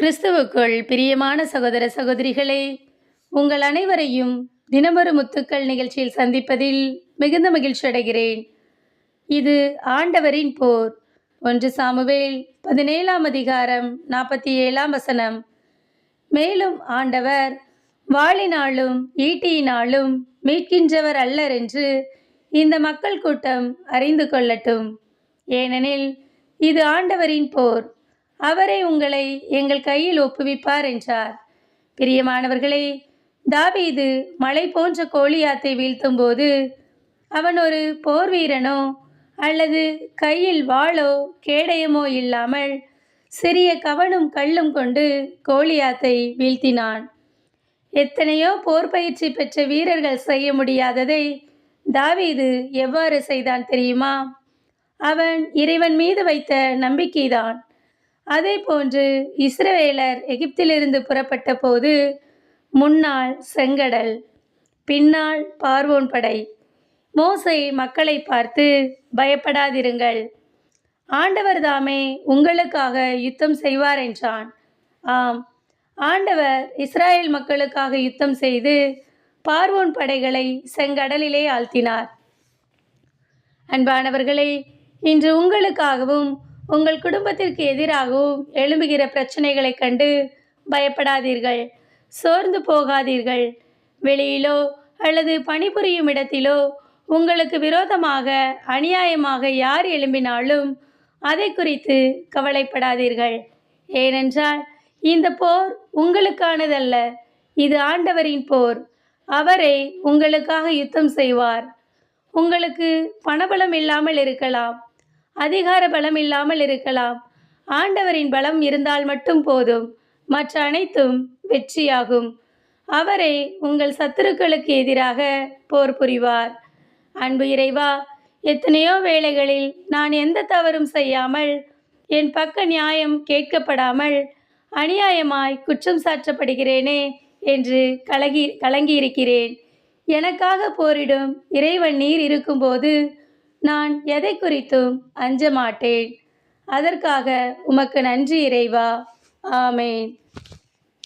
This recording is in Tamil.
கிறிஸ்துவுக்குள் பிரியமான சகோதர சகோதரிகளே உங்கள் அனைவரையும் தினமொரு முத்துக்கள் நிகழ்ச்சியில் சந்திப்பதில் மிகுந்த மகிழ்ச்சி அடைகிறேன். இது ஆண்டவரின் போர். ஒன்று சாமுவேல் பதினேழாம் அதிகாரம் நாற்பத்தி ஏழாம் வசனம். மேலும் ஆண்டவர் வாளினாலும் ஈட்டியினாலும் மீட்கின்றவர் அல்லர் என்று இந்த மக்கள் கூட்டம் அறிந்து கொள்ளட்டும். ஏனெனில் இது ஆண்டவரின் போர். அவரே உங்களை எங்கள் கையில் ஒப்புவிப்பார் என்றார். பிரியமானவர்களே தாவீது மலை போன்ற கோழியாத்தை வீழ்த்தும் போது அவன் ஒரு போர் வீரனோ அல்லது கையில் வாளோ கேடயமோ இல்லாமல் சிறிய கவனும் கல்லும் கொண்டு கோழியாத்தை வீழ்த்தினான். எத்தனையோ போர் பயிற்சி பெற்ற வீரர்கள் செய்ய முடியாததை தாவீது எவ்வாறு செய்தான் தெரியுமா? அவன் இறைவன் மீது வைத்த நம்பிக்கைதான். அதே போன்று இஸ்ரவேலர் எகிப்திலிருந்து புறப்பட்ட போது முன்னால் செங்கடல் பின்னால் பார்வோன் படை. மோசை மக்களை பார்த்து பயப்படாதிருங்கள். ஆண்டவர் தாமே உங்களுக்காக யுத்தம் செய்வார் என்றான். ஆம். ஆண்டவர் இஸ்ராயேல் மக்களுக்காக யுத்தம் செய்து பார்வோன் படைகளை செங்கடலிலே ஆழ்த்தினார். அன்பானவர்களே இன்று உங்களுக்காகவும் உங்கள் குடும்பத்திற்கு எதிராகவும் எழும்புகிற பிரச்சனைகளைக் கண்டு பயப்படாதீர்கள். சோர்ந்து போகாதீர்கள். வெளியிலோ அல்லது பணிபுரியும் இடத்திலோ உங்களுக்கு விரோதமாக அநியாயமாக யார் எழும்பினாலும் அதை குறித்து கவலைப்படாதீர்கள். ஏனென்றால் இந்த போர் உங்களுக்கானதல்ல. இது ஆண்டவரின் போர். அவரை உங்களுக்காக யுத்தம் செய்வார். உங்களுக்கு பணபலம் இல்லாமல் இருக்கலாம். அதிகார பலம் இல்லாமல் இருக்கலாம். ஆண்டவரின் பலம் இருந்தால் மட்டும் போதும். மற்ற அனைத்தும் வெற்றியாகும். அவரே உங்கள் சத்துருக்களுக்கு எதிராக போர் புரிவார். அன்பு இறைவா எத்தனையோ வேளைகளில் நான் எந்த தவறும் செய்யாமல் என் பக்க நியாயம் கேட்கப்படாமல் அநியாயமாய் குற்றம் சாற்றப்படுகிறேனே என்று கலகி கலங்கியிருக்கிறேன். எனக்காக போரிடும் இறைவன் நீர் இருக்கும்போது நான் எதை குறித்தும் அஞ்ச மாட்டேன். அதற்காக உமக்கு நன்றி இறைவா. ஆமேன்.